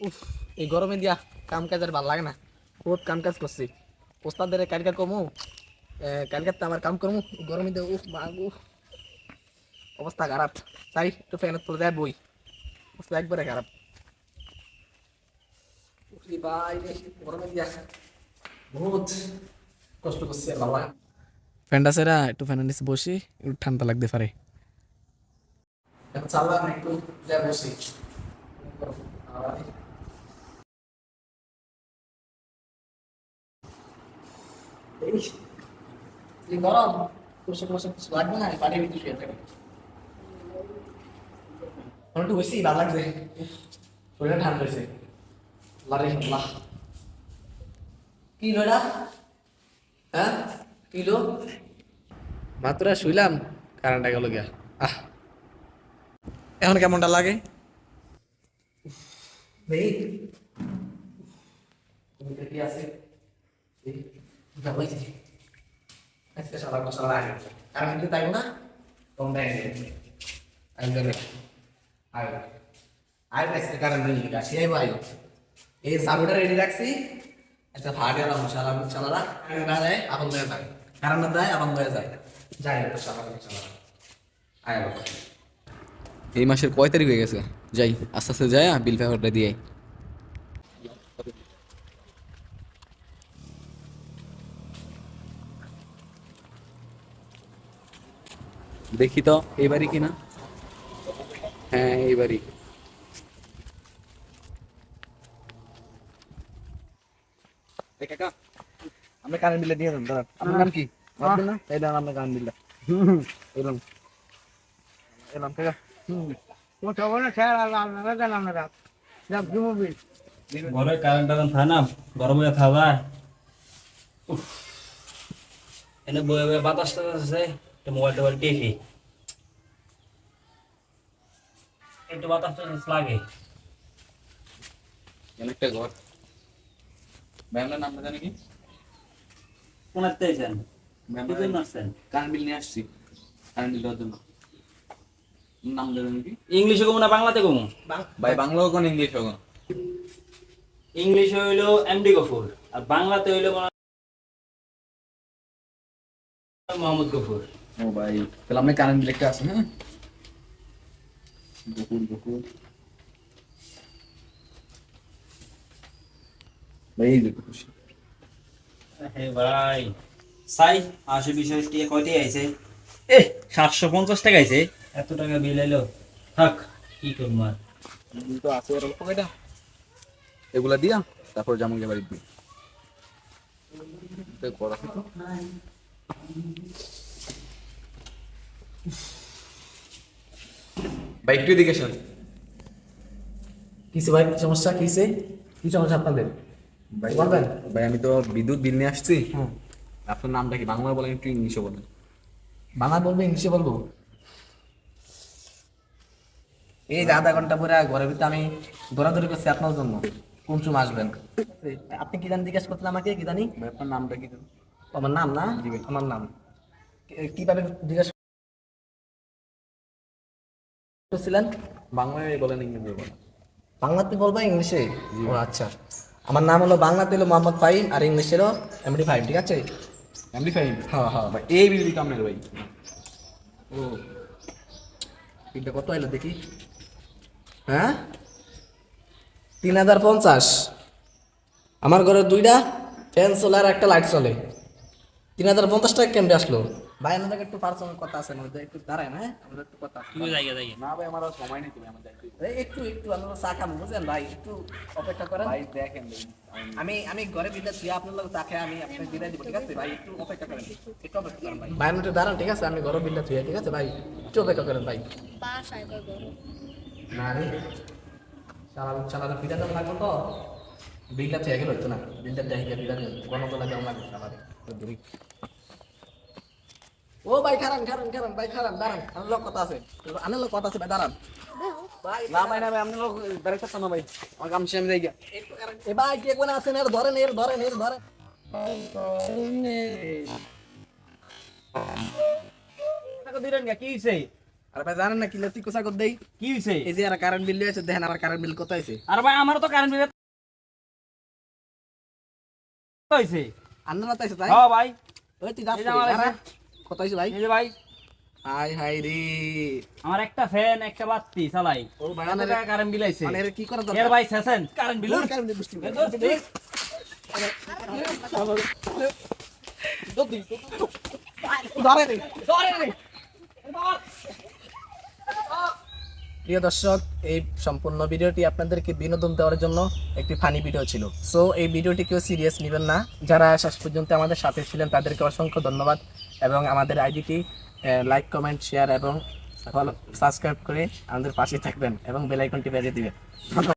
উফ এই গরমে দিয়া কাম কাজ আর ভালো লাগে না। বহুত কাম কাজ করছি। ওস্তাদের কালকে কমু কালকে তো আমার কাম করমু গরমে দিয়ে উফ মা উফ। অবস্থা খারাপ। তাই একটু ফ্যানের তুলে দেয় বই। অবস্থা একবারে খারাপ। উফরে ভাই রে, গরমে দিয়া বহুত কষ্ট করছি আর ভালো ফ্যানটা সেরা একটু ফ্যানের নিচে বসি একটু ঠান্ডা লাগতে পারে। চাললাম একটু বসি। এই গরম বসে বসে কিছু লাগবে না পানির ভিতরে শুয়ে থাকি একটু বেশি ভালো লাগছে শরীরটা ঠান্ডা হয়েছে লারে আল্লাহ কি লোটা হ্যাঁ মাত্র শুইলাম কারেন্টটা গেল গিয়া। আহ। এখন কেমনটা লাগে? দেই। কি আছে। আজকে আগে কিন্তু তাই না দেয় আই যাবে আই আই আজকে কারণ দিন লিখা সেই ভাই এই সাবুটা রেডি রাখছি আচ্ছা ভাড়ে আলাম শালারা কারণ না যায় আপন হয়ে যায় না যায় আপন হয়ে যায় যাই তো শালা শালারা আয় এই মাসের কয় তারিখ হয়ে গেছে? যাই, আস্তে আস্তে যাই বিল পেপারটা দিয়ে দেখি তো এইবারই কিনা? হ্যাঁ কাকা আমরা কারেন্ট বিলে দিয়ে দেন দাঁড়ান। আপনার নাম কি? ভাববেন না? এই দেন আপনার বিলটা। এলাম। এলাম কাকা। ঘরে কারেন্ট টারেন্ট থাকে না গরম হয়ে থাকা এনে বয়ে বয়ে বাতাস টাতাস আছে। একটু মোবাইল টোবাইল টেপি একটু বাতাস লাগে একটা ঘর আপনার নামটা জানি কি কোন আসতেছেন কি জন্য আসছেন কারেন্ট বিল নিয়ে আসছি কারেন্ট বিল দেওয়ার জন্য নাম জানেন কি ইংলিশে কমু না বাংলাতে কমু ভাই বাংলা কোন ইংলিশ হোক ইংলিশ হইল এমডি গফুর আর বাংলাতে হইল মোহাম্মদ গফুর ও ভাই তাহলে আপনি কারেন্ট বিল একটা আছে হ্যাঁ বকুল বকুল ভাই এই দেখো খুশি হে ভাই সাই আশি বিশেষ টিয়া কয়টি আইছে এ সাতশো পঞ্চাশ টাকা আইছে এত টাকা বিল এলো। থাক কি করব আর? তো আছে আর অল্প কয়টা? এগুলা দিয়া তারপর জামুন বাড়ি দিই তো? ভাই একটু এদিকে আসেন। কিসে ভাই? সমস্যা কিসে? কি সমস্যা আপনাদের? ভাই বলবেন ভাই আমি তো বিদ্যুৎ বিল নিয়ে আসছি। হ্যাঁ আপনার নামটা কি? বাংলা বলেন একটু ইংলিশে বলেন। বাংলা বলব ইংলিশে বলব? এই যে আধা ঘণ্টা পরে ঘরের ভিতরে আমি দৌড়াদৌড়ি করছি আপনার জন্য। কোন সময় আসবেন? আপনি কি জানি জিজ্ঞেস করতেন আমাকে কি জানি? আপনার নামটা কি আমার নাম না? আমার নাম। কি- কীভাবে জিজ্ঞেস করছিলেন বাংলায় বলেন ইংরেজি বলেন। বাংলাতে বলব ইংলিশে? ও আচ্ছা। আমার নাম হলো বাংলাতে হলো মোহাম্মদ ফাহিম আর ইংলিশে হলো এমডি ঠিক আছে? ফাইন হ্যাঁ হ্যাঁ। ভাই এই বিল ভাই। ও বিলটা কত এলো দেখি? হ্যাঁ? তিন হাজার পঞ্চাশ। আমার ঘরে দুইটা ফ্যান চলে আর একটা লাইট চলে। তিন হাজার পঞ্চাশ টাকা কেমনে আসলো? ভাই আমাদের একটু পার্সোনাল কথা আছে আমাদের একটু দাঁড়ায় না হ্যাঁ? আমাদের একটু কথা আছে। তুই জায়গা জায়গা না ভাই আমার সময় নেই তুমি যাইতে একটু। একটু আমরা চা খাব বুঝলেন? ভাই একটু অপেক্ষা করেন। ভাই দেখেন আমি- আমি ঘরে বিদ্যা দিয়ে আপনার লোক আমি আপনাকে বিদায় দিব ঠিক আছে? ভাই একটু অপেক্ষা করেন। একটু অপেক্ষা করেন ভাই। ভাই আমি একটু দাঁড়ান ঠিক আছে? আমি ঘরে বিদ্যা দিয়ে ঠিক আছে? ভাই একটু অপেক্ষা করেন ভাই। বাসায় না রে। সারা সারা বিদ্যা দাম লাগবে তো। বিলটা থেকে গেল হইতো না। বিলটা দেখে বিদ্যা দিন কোনো তো লাগে আমার সারারে দূরি। ও ভাই খারান খারান খারান ভাই খারান দাঁড়ান আমার লোক কথা আছে। আনের লোক কথা আছে ভাই দাঁড়ান। না ভাই না ভাই আপনি লোক ডাইরেক্ট থাকতো না ভাই। আমার কাম আমি যাই গিয়া। একটু কারণ- এ ভাই কে কোন আছেন এর ধরেন এর ধরেন এর ধরেন। টাকা দিলেন না কি হইছে? আর ভাই জানেন না কি লতি কোসা কর দেই? কি হইছে? এই যে আর কারেন্ট বিল আছে দেখেন আমার কারেন্ট বিল কত আছে আর ভাই আমারও তো কারেন্ট বিল হইছে? আন্না তাইছে তাই? হ্যাঁ ভাই। ওই তুই যাস আমার কত ভাই? হাই হাই রে। আমার একটা ফ্যান একটা বাতি চালাই। ও ভাই টাকা কারেন্ট বিল আইছে। মানে কি করা এর ভাই কারেন্ট বিল কারেন্ট বিল প্রিয় দর্শক এই সম্পূর্ণ ভিডিওটি আপনাদেরকে বিনোদন দেওয়ার জন্য একটি ফানি ভিডিও ছিল। সো এই ভিডিওটি কেউ সিরিয়াস নেবেন না। যারা শেষ পর্যন্ত আমাদের সাথে ছিলেন তাদেরকে অসংখ্য ধন্যবাদ। এবং আমাদের আইডিটি লাইক কমেন্ট শেয়ার এবং সাবস্ক্রাইব করে আমাদের পাশে থাকবেন এবং বেল আইকনটি বেজে দিবেন।